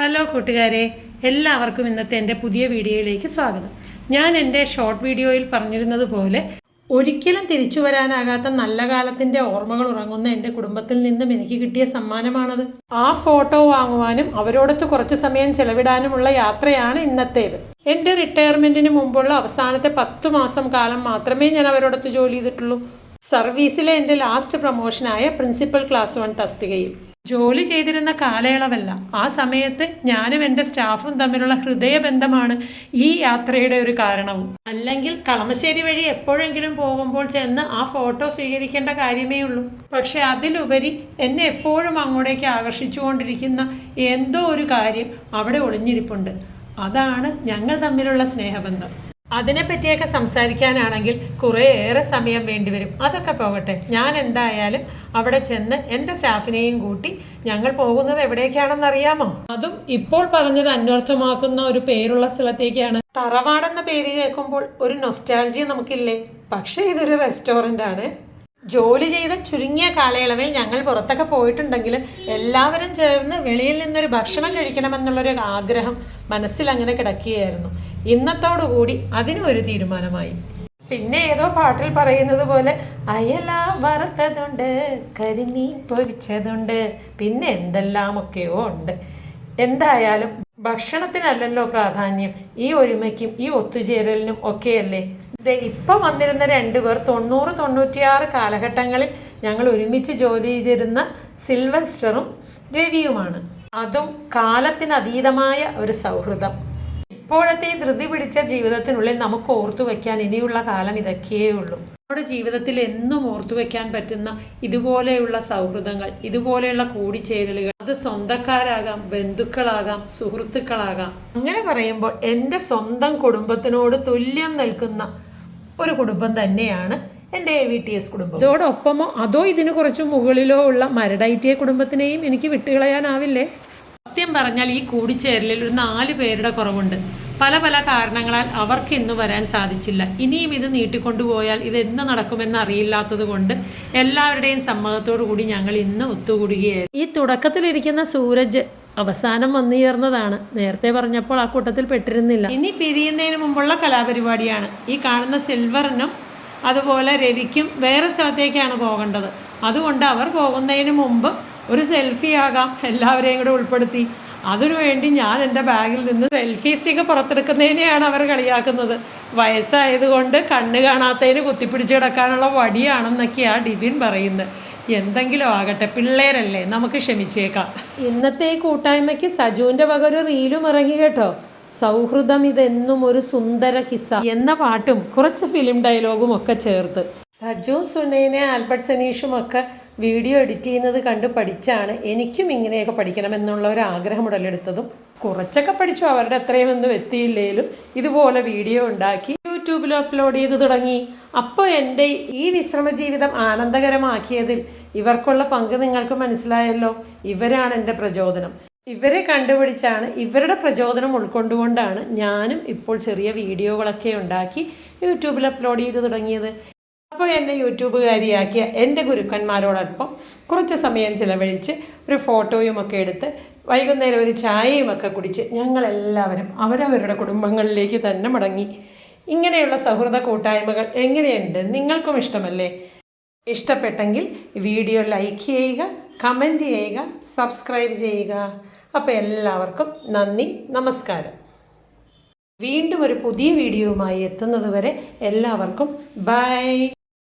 Hello കൂട്ടുകാരെ എല്ലാവർക്കും ഇന്നത്തെ എന്റെ പുതിയ വീഡിയോയിലേക്ക് സ്വാഗതം. ഞാൻ എന്റെ ഷോർട്ട് വീഡിയോയിൽ പറഞ്ഞിരുന്നത് പോലെ ഒരിക്കലും തിരിച്ചു വരാനാകാത്ത നല്ല കാലത്തിന്റെ ഓർമ്മകൾ ഉറങ്ങുന്ന എന്റെ കുടുംബത്തിൽ നിന്നും എനിക്ക് കിട്ടിയ സമ്മാനമാണത്. ആ ഫോട്ടോ വാങ്ങുവാനും അവരോടൊത്ത് കുറച്ച് സമയം ചെലവിടാനുമുള്ള യാത്രയാണ് ഇന്നത്തേത്. എന്റെ റിട്ടയർമെന്റിന് മുമ്പുള്ള അവസാനത്തെ പത്തു മാസം കാലം മാത്രമേ ഞാൻ അവരോടൊത്ത് ജോലി ചെയ്തിട്ടുള്ളൂ. സർവീസിലെ എന്റെ ലാസ്റ്റ് പ്രൊമോഷനായ പ്രിൻസിപ്പൽ ക്ലാസ് വൺ തസ്തികയിൽ. ജോലി ചെയ്തിരുന്ന കാലയളവല്ല. ആ സമയത്ത് ഞാനും എന്റെ സ്റ്റാഫും തമ്മിലുള്ള ഹൃദയബന്ധമാണ് ഈ യാത്രയുടെ ഒരു കാരണവും. അല്ലെങ്കിൽ കളമശ്ശേരി വഴി എപ്പോഴെങ്കിലും പോകുമ്പോൾ ചെന്ന് ആ ഫോട്ടോ സ്വീകരിക്കേണ്ട കാര്യമേ ഉള്ളൂ. പക്ഷെ അതിലുപരി എന്നെ എപ്പോഴും അങ്ങോട്ടേക്ക് ആകർഷിച്ചുകൊണ്ടിരിക്കുന്ന എന്തോ ഒരു കാര്യം അവിടെ ഒളിഞ്ഞിരിപ്പുണ്ട്. അതാണ് ഞങ്ങൾ തമ്മിലുള്ള സ്നേഹബന്ധം. അതിനെപ്പറ്റിയൊക്കെ സംസാരിക്കാനാണെങ്കിൽ കുറേയേറെ സമയം വേണ്ടിവരും അതൊക്കെ പോകട്ടെ. ഞാൻ എന്തായാലും അവിടെ ചെന്ന് എന്റെ സ്റ്റാഫിനെയും കൂട്ടി ഞങ്ങൾ പോകുന്നത് എവിടേക്കാണെന്ന് അറിയാമോ? അതും ഇപ്പോൾ പറഞ്ഞത് അന്വർത്ഥമാക്കുന്ന ഒരു പേരുള്ള സ്ഥലത്തേക്കാണ്. തറവാടെന്ന പേര് കേൾക്കുമ്പോൾ ഒരു നൊസ്റ്റാൾജിയ നമുക്കില്ലേ? പക്ഷേ ഇതൊരു റെസ്റ്റോറന്റ് ആണ്. ജോലി ചെയ്ത ചുരുങ്ങിയ കാലയളവിൽ ഞങ്ങൾ പുറത്തൊക്കെ പോയിട്ടുണ്ടെങ്കിൽ എല്ലാവരും ചേർന്ന് വെളിയിൽ നിന്നൊരു ഭക്ഷണം കഴിക്കണമെന്നുള്ളൊരു ആഗ്രഹം മനസ്സിൽ അങ്ങനെ കിടക്കുകയായിരുന്നു. ഇന്നത്തോടുകൂടി അതിനും ഒരു തീരുമാനമായി. പിന്നെ ഏതോ പാട്ടിൽ പറയുന്നത് പോലെ അയല വറുത്തതുണ്ട് കരിമീൻ പൊരിച്ചതുണ്ട് പിന്നെ എന്തെല്ലാമൊക്കെയോ ഉണ്ട്. എന്തായാലും ഭക്ഷണത്തിനല്ലല്ലോ പ്രാധാന്യം. ഈ ഒരുമയ്ക്കും ഈ ഒത്തുചേരലിനും ഒക്കെയല്ലേ? ഇപ്പം വന്നിരുന്ന രണ്ടുപേർ തൊണ്ണൂറ് തൊണ്ണൂറ്റിയാറ് കാലഘട്ടങ്ങളിൽ ഞങ്ങൾ ഒരുമിച്ച് ജോലി ചെയ്തിരുന്ന സിൽവസ്റ്ററും രവിയുമാണ്. അതും കാലത്തിനതീതമായ ഒരു സൗഹൃദം. ഇപ്പോഴത്തെ ഈ ധൃതി പിടിച്ച ജീവിതത്തിനുള്ളിൽ നമുക്ക് ഓർത്തു വയ്ക്കാൻ ഇനിയുള്ള കാലം ഇതൊക്കെയേ ഉള്ളൂ. നമ്മുടെ ജീവിതത്തിൽ എന്നും ഓർത്തു വയ്ക്കാൻ പറ്റുന്ന ഇതുപോലെയുള്ള സൗഹൃദങ്ങൾ ഇതുപോലെയുള്ള കൂടിച്ചേരലുകൾ അത് സ്വന്തക്കാരാകാം ബന്ധുക്കളാകാം സുഹൃത്തുക്കളാകാം. അങ്ങനെ പറയുമ്പോൾ എന്റെ സ്വന്തം കുടുംബത്തിനോട് തുല്യം നിൽക്കുന്ന ഒരു കുടുംബം തന്നെയാണ് എന്റെ എ വി ടി എസ് കുടുംബം. ഇതോടൊപ്പമോ അതോ ഇതിന് കുറച്ച് മുകളിലോ ഉള്ള മരടൈറ്റിയ കുടുംബത്തിനെയും എനിക്ക് വിട്ടുകളയാനാവില്ലേ? സത്യം പറഞ്ഞാൽ ഈ കൂടിച്ചേരലിൽ ഒരു നാല് പേരുടെ കുറവുണ്ട്. പല പല കാരണങ്ങളാൽ അവർക്ക് ഇന്ന് വരാൻ സാധിച്ചില്ല. ഇനിയും ഇത് നീട്ടിക്കൊണ്ടുപോയാൽ ഇത് എന്ന് നടക്കുമെന്ന് അറിയില്ലാത്തത് കൊണ്ട് എല്ലാവരുടെയും സമ്മതത്തോടു കൂടി ഞങ്ങൾ ഇന്ന് ഒത്തുകൂടുകയായിരുന്നു. ഈ തുടക്കത്തിലിരിക്കുന്ന സൂരജ് അവസാനം വന്നു ചേർന്നതാണ്. നേരത്തെ പറഞ്ഞപ്പോൾ ആ കൂട്ടത്തിൽ പെട്ടിരുന്നില്ല. ഇനി പിരിയുന്നതിന് മുമ്പുള്ള കലാപരിപാടിയാണ്. ഈ കാണുന്ന സിൽവറിനും അതുപോലെ രവിക്കും വേറെ സ്ഥലത്തേക്കാണ് പോകേണ്ടത്. അതുകൊണ്ട് അവർ പോകുന്നതിന് മുമ്പ് ഒരു സെൽഫി ആകാം എല്ലാവരെയും കൂടെ ഉൾപ്പെടുത്തി. അതിനു വേണ്ടി ഞാൻ എന്റെ ബാഗിൽ നിന്ന് സെൽഫി സ്റ്റിക്ക് പുറത്തെടുക്കുന്നതിനെയാണ് അവർ കളിയാക്കുന്നത്. വയസ്സായതുകൊണ്ട് കണ്ണ് കാണാത്തതിന് കുത്തിപ്പിടിച്ച് കിടക്കാനുള്ള വടിയാണെന്നൊക്കെയാണ് ഡിബിൻ പറയുന്നത്. എന്തെങ്കിലും ആകട്ടെ പിള്ളേരല്ലേ നമുക്ക് ക്ഷമിച്ചേക്കാം. ഇന്നത്തെ കൂട്ടായ്മയ്ക്ക് സജുവിന്റെ വക ഒരു റീലും ഇറങ്ങി കേട്ടോ. സൗഹൃദം ഇതെന്നും ഒരു സുന്ദര കിസ എന്ന പാട്ടും കുറച്ച് ഫിലിം ഡയലോഗും ഒക്കെ ചേർത്ത്. സജു സുനൈനെ ആൽബർട്ട് സനീഷും ഒക്കെ വീഡിയോ എഡിറ്റ് ചെയ്യുന്നത് കണ്ട് പഠിച്ചാണ് എനിക്കും ഇങ്ങനെയൊക്കെ പഠിക്കണം എന്നുള്ള ഒരു ആഗ്രഹം ഉടലെടുത്തതും. കുറച്ചൊക്കെ പഠിച്ചു അവരുടെ അത്രയൊന്നും എത്തിയില്ലേലും ഇതുപോലെ വീഡിയോ ഉണ്ടാക്കി യൂട്യൂബിൽ അപ്ലോഡ് ചെയ്ത് തുടങ്ങി. അപ്പോൾ എന്റെ ഈ വിശ്രമ ജീവിതം ആനന്ദകരമാക്കിയതിൽ ഇവർക്കുള്ള പങ്ക് നിങ്ങൾക്ക് മനസ്സിലായല്ലോ ഇവരാണ് എന്റെ പ്രചോദനം. ഇവരെ കണ്ടുപിടിച്ചാണ് ഇവരുടെ പ്രചോദനം ഉൾക്കൊണ്ടുകൊണ്ടാണ് ഞാനും ഇപ്പോൾ ചെറിയ വീഡിയോകളൊക്കെ ഉണ്ടാക്കി യൂട്യൂബിൽ അപ്ലോഡ് ചെയ്ത് തുടങ്ങിയത്. അപ്പോൾ എന്നെ യൂട്യൂബുകാരിയാക്കിയ എന്റെ ഗുരുക്കന്മാരോടൊപ്പം കുറച്ച് സമയം ചിലവഴിച്ച് ഒരു ഫോട്ടോയും ഒക്കെ എടുത്ത് വൈകുന്നേരം ഒരു ചായയും ഒക്കെ കുടിച്ച് ഞങ്ങളെല്ലാവരും അവരവരുടെ കുടുംബങ്ങളിലേക്ക് തന്നെ മടങ്ങി. ഇങ്ങനെയുള്ള സൗഹൃദ കൂട്ടായ്മകൾ എങ്ങനെയുണ്ട്? നിങ്ങൾക്കും ഇഷ്ടമല്ലേ? ഇഷ്ടപ്പെട്ടെങ്കിൽ വീഡിയോ ലൈക്ക് ചെയ്യുക കമന്റ് ചെയ്യുക സബ്സ്ക്രൈബ് ചെയ്യുക. അപ്പോൾ എല്ലാവർക്കും നന്ദി നമസ്കാരം. വീണ്ടും ഒരു പുതിയ വീഡിയോയുമായി എത്തുന്നതുവരെ എല്ലാവർക്കും ബൈ.